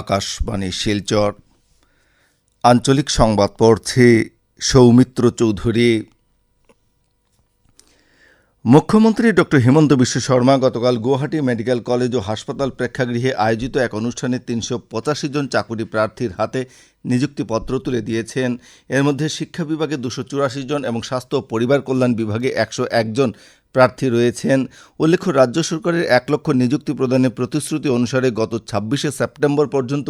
আকাশবাণী শিলচর। আঞ্চলিক সংবাদ পড়ছে সৌমিত্র চৌধুরী। মুখ্যমন্ত্রী ডক্টর হিমন্ত বিশ্ব শর্মা গতকাল গুয়াহাটি মেডিকেল কলেজ ও হাসপাতাল প্রেক্ষাগৃহে আয়োজিত এক অনুষ্ঠানে তিনশো পঁচাশি জন চাকুরি প্রার্থীর হাতে নিযুক্তিপত্র তুলে দিয়েছেন। এর মধ্যে শিক্ষা বিভাগে দুশো চুরাশি জন এবং স্বাস্থ্য ও পরিবার কল্যাণ বিভাগে একশো একজন প্রার্থী রয়েছেন। উল্লেখ্য, রাজ্য সরকারের এক লক্ষ নিযুক্তি প্রদানের প্রতিশ্রুতি অনুসারে গত ছাব্বিশে সেপ্টেম্বর পর্যন্ত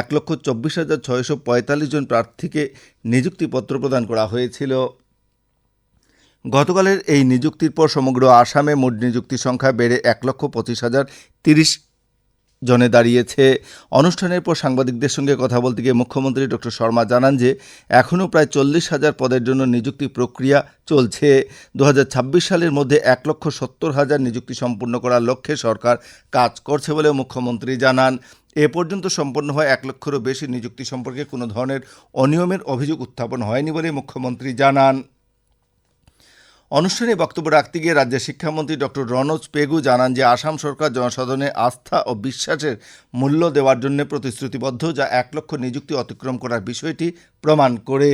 এক লক্ষ চব্বিশ হাজার ছয়শো পঁয়তাল্লিশ জন প্রার্থীকে নিযুক্তিপত্র প্রদান করা হয়েছিল। গতকালের এই নিযুক্তির পর সমগ্র আসামে মোট নিযুক্তি সংখ্যা বেড়ে এক লক্ষ পঁচিশ হাজার তিরিশ জনে দাঁড়িয়েছে। অনুষ্ঠানের পর সাংবাদিকদের সঙ্গে কথা বলতে গিয়ে মুখ্যমন্ত্রী ডক্টর শর্মা জানান যে, এখনও প্রায় চল্লিশ হাজার পদের জন্য নিযুক্তি প্রক্রিয়া চলছে। দু হাজার ছাব্বিশ সালের মধ্যে এক লক্ষ সত্তর হাজার নিযুক্তি সম্পূর্ণ করার লক্ষ্যে সরকার কাজ করছে বলে মুখ্যমন্ত্রী জানান। এ পর্যন্ত সম্পন্ন হয় এক লক্ষেরও বেশি নিযুক্তি সম্পর্কে কোনো ধরনের অনিয়মের অভিযোগ উত্থাপন হয়নি বলে মুখ্যমন্ত্রী জানান। অনুষ্ঠানে বক্তব্য রাখতে গিয়ে রাজ্যের শিক্ষামন্ত্রী ডক্টর রনোজ পেগু জানান যে আসাম সরকার জনসাধারণের আস্থা ও বিশ্বাসের মূল্য দেওয়ার জন্য প্রতিশ্রুতিবদ্ধ, যা এক লক্ষ নিযুক্তি অতিক্রম করার বিষয়টি প্রমাণ করে।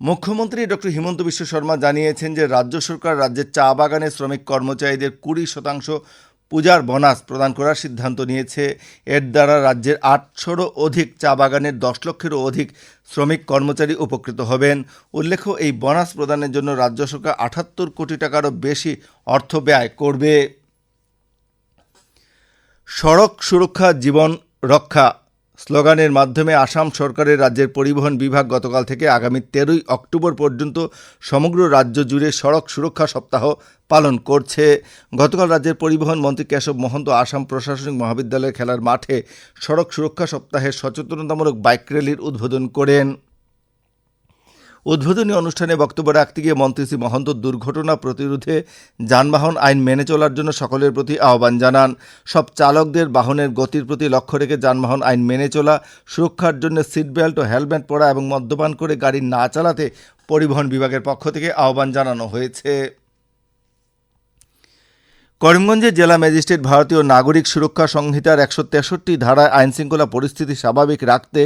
মুখ্যমন্ত্রী ডক্টর হিমন্ত বিশ্ব শর্মা জানিয়েছেন যে রাজ্য সরকার রাজ্যের চা বাগানের শ্রমিক কর্মচারীদের কুড়ি শতাংশ পূজার বোনাস প্রদান করার সিদ্ধান্ত নিয়েছে। এর দ্বারা রাজ্যের আটশোরও অধিক চা বাগানের দশ লক্ষেরও অধিক শ্রমিক কর্মচারী উপকৃত হবেন। উল্লেখ্য, এই বোনাস প্রদানের জন্য রাজ্য সরকার আটাত্তর কোটি টাকারও বেশি অর্থ ব্যয় করবে। সড়ক সুরক্ষা, জীবন রক্ষা স্লোগানের মাধ্যমে আসাম সরকারের রাজ্যের পরিবহন বিভাগ গতকাল থেকে আগামী তেরোই অক্টোবর পর্যন্ত সমগ্র রাজ্য জুড়ে সড়ক সুরক্ষা সপ্তাহ পালন করছে। গতকাল রাজ্যের পরিবহন মন্ত্রী কেশব মহন্ত আসাম প্রশাসনিক মহাবিদ্যালয়ের খেলার মাঠে সড়ক সুরক্ষা সপ্তাহের সচেতনতামূলক বাইক র্যালির উদ্বোধন করেন। উদ্বোধনী অনুষ্ঠানে বক্তব্য রাখতে গিয়ে মন্ত্রী শ্রী মহন্ত দুর্ঘটনা প্রতিরোধে যানবাহন আইন মেনে চলার জন্য সকলের প্রতি আহ্বান জানান। সব চালকদের বাহনের গতির প্রতি লক্ষ্য রেখে যানবাহন আইন মেনে চলা, সুরক্ষার জন্য সিট বেল্ট ও হেলমেট পরা এবং মদ্যপান করে গাড়ি না চালাতে পরিবহন বিভাগের পক্ষ থেকে আহ্বান জানানো হয়েছে। করিমগঞ্জের জেলা ম্যাজিস্ট্রেট ভারতীয় নাগরিক সুরক্ষা সংহিতার একশো তেষট্টি ধারায় আইনশৃঙ্খলা পরিস্থিতি স্বাভাবিক রাখতে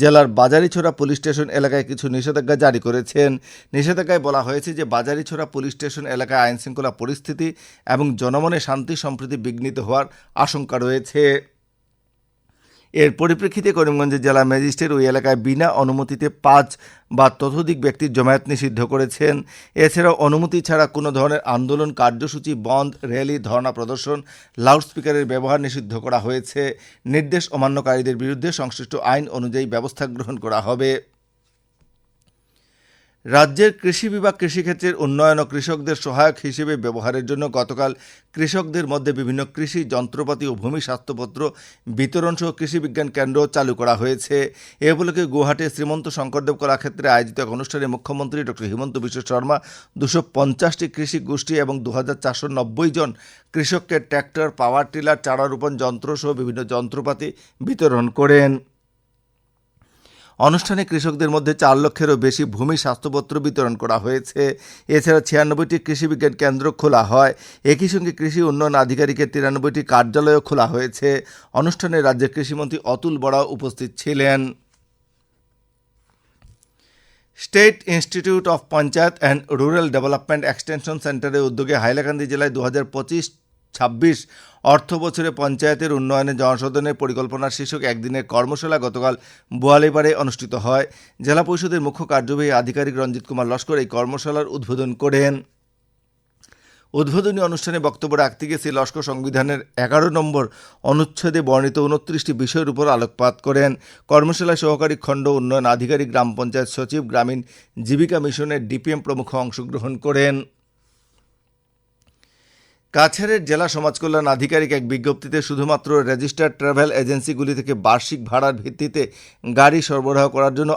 জেলার বাজারিছোড়া পুলিশ স্টেশন এলাকায় কিছু নিষেধাজ্ঞা জারি করেছেন। নিষেধাজ্ঞায় বলা হয়েছে যে বাজারিছোড়া পুলিশ স্টেশন এলাকায় আইনশৃঙ্খলা পরিস্থিতি এবং জনমনে শান্তি সম্প্রীতি বিঘ্নিত হওয়ার আশঙ্কা রয়েছে। এর পরিপ্রেক্ষিতে করিমগঞ্জের জেলা ম্যাজিস্ট্রেট ওই এলাকায় বিনা অনুমতিতে পাঁচ বা ততোধিক ব্যক্তির জমায়েত নিষিদ্ধ করেছেন। এছাড়াও অনুমতি ছাড়া কোনো ধরনের আন্দোলন, কার্যসূচি, বন্ধ, র্যালি, ধর্ণা প্রদর্শন, লাউডস্পিকারের ব্যবহার নিষিদ্ধ করা হয়েছে। নির্দেশ অমান্যকারীদের বিরুদ্ধে সংশ্লিষ্ট আইন অনুযায়ী ব্যবস্থা গ্রহণ করা হবে। রাজ্যের কৃষি বিভাগ কৃষিক্ষেত্রের উন্নয়ন ও কৃষকদের সহায়ক হিসেবে ব্যবহারের জন্য গতকাল কৃষকদের মধ্যে বিভিন্ন কৃষি যন্ত্রপাতি ও ভূমি স্বাস্থ্যপত্র বিতরণ সহ কৃষি বিজ্ঞান কেন্দ্র চালু করা হয়েছে। এ উপলক্ষে গুয়াহাটির শ্রীমন্ত শঙ্করদেব কলাক্ষেত্রে আয়োজিত এক অনুষ্ঠানে মুখ্যমন্ত্রী ডক্টর হিমন্ত বিশ্ব শর্মা দুশো পঞ্চাশটি কৃষি গোষ্ঠী এবং দু হাজার চারশো নব্বই জন কৃষককে ট্র্যাক্টর, পাওয়ার টিলার, চারা রোপণ যন্ত্র সহ বিভিন্ন যন্ত্রপাতি বিতরণ করেন। অনুষ্ঠানে কৃষকদের মধ্যে চার লক্ষেরও বেশি ভূমি স্বাস্থ্যপত্র বিতরণ করা হয়েছে। এছাড়া ছিয়ানব্বইটি কৃষি বিজ্ঞান কেন্দ্র খোলা হয়। একই সঙ্গে কৃষি উন্নয়ন আধিকারিকের তিরানব্বইটি কার্যালয়ও খোলা হয়েছে। অনুষ্ঠানে রাজ্যের কৃষিমন্ত্রী অতুল বড়া উপস্থিত ছিলেন। State institute of panchayat and rural development extension সেন্টারের উদ্যোগে হাইলাকান্দি জেলায় দু হাজার পঁচিশ ছাব্বিশ অর্থ বছরে পঞ্চায়েতের উন্নয়নে জনসাধারণের পরিকল্পনা শীর্ষক একদিনের কর্মশালা গতকাল বোয়ালিপাড়ে অনুষ্ঠিত হয়। জেলা পরিষদের মুখ্য কার্যবাহী আধিকারিক রঞ্জিত কুমার লস্কর এই কর্মশালার উদ্বোধন করেন। উদ্বোধনী অনুষ্ঠানে বক্তব্য রাখতে গিয়ে শ্রী লস্কর সংবিধানের এগারো নম্বর অনুচ্ছেদে বর্ণিত উনত্রিশটি বিষয়ের উপর আলোকপাত করেন। কর্মশালায় সহকারী খণ্ড উন্নয়ন আধিকারিক, গ্রাম পঞ্চায়েত সচিব, গ্রামীণ জীবিকা মিশনের ডিপিএম প্রমুখ অংশগ্রহণ করেন। কাছাড়ের জেলা সমাজ কল্যাণ আধিকারিক এক বিজ্ঞপ্তিতে শুধুমাত্র রেজিস্টার্ড ট্রাভেল এজেন্সিগুলি থেকে বার্ষিক ভাড়ার ভিত্তিতে গাড়ি সরবরাহ করার জন্য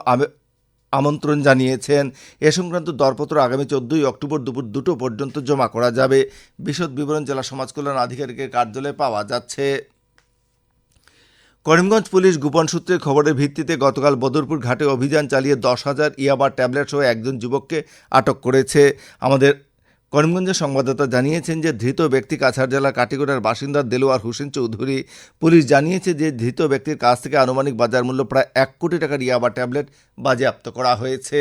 আমন্ত্রণ জানিয়েছেন। এ সংক্রান্ত দরপত্র আগামী চোদ্দই অক্টোবর দুপুর দুটো পর্যন্ত জমা করা যাবে। বিশদ বিবরণ জেলা সমাজ কল্যাণ আধিকারিকের কার্যালয়ে পাওয়া যাচ্ছে। করিমগঞ্জ পুলিশ গোপন সূত্রে খবরের ভিত্তিতে গতকাল বদরপুর ঘাটে অভিযান চালিয়ে দশ হাজার ইয়াবা ট্যাবলেট সহ একজন যুবককে আটক করেছে। আমাদের করিমগঞ্জের সংবাদদাতা জানিয়েছেন যে, ধৃত ব্যক্তি কাছাড় জেলার কাটিগড়ার বাসিন্দা দেলোয়ার হোসেন চৌধুরী। পুলিশ জানিয়েছে যে, ধৃত ব্যক্তির কাছ থেকে আনুমানিক বাজার মূল্য প্রায় এক কোটি টাকার ইয়াবা ট্যাবলেট বাজেয়াপ্ত করা হয়েছে।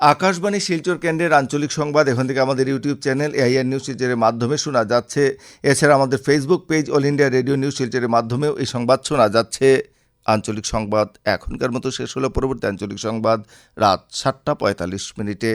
আকাশবাণী শিলচর কেন্দ্রের আঞ্চলিক সংবাদ, এখান থেকে আমাদের ইউটিউব চ্যানেল এআইআর নিউজ শিলচরের মাধ্যমে শোনা যাচ্ছে। এছাড়া আমাদের Facebook page All India Radio News শিলচরের মাধ্যমেও এই সংবাদ শোনা যাচ্ছে। আঞ্চলিক সংবাদ এখনকার মতো শেষ হলো। পরবর্তী আঞ্চলিক সংবাদ রাত সাতটা পঁয়তাল্লিশ মিনিটে।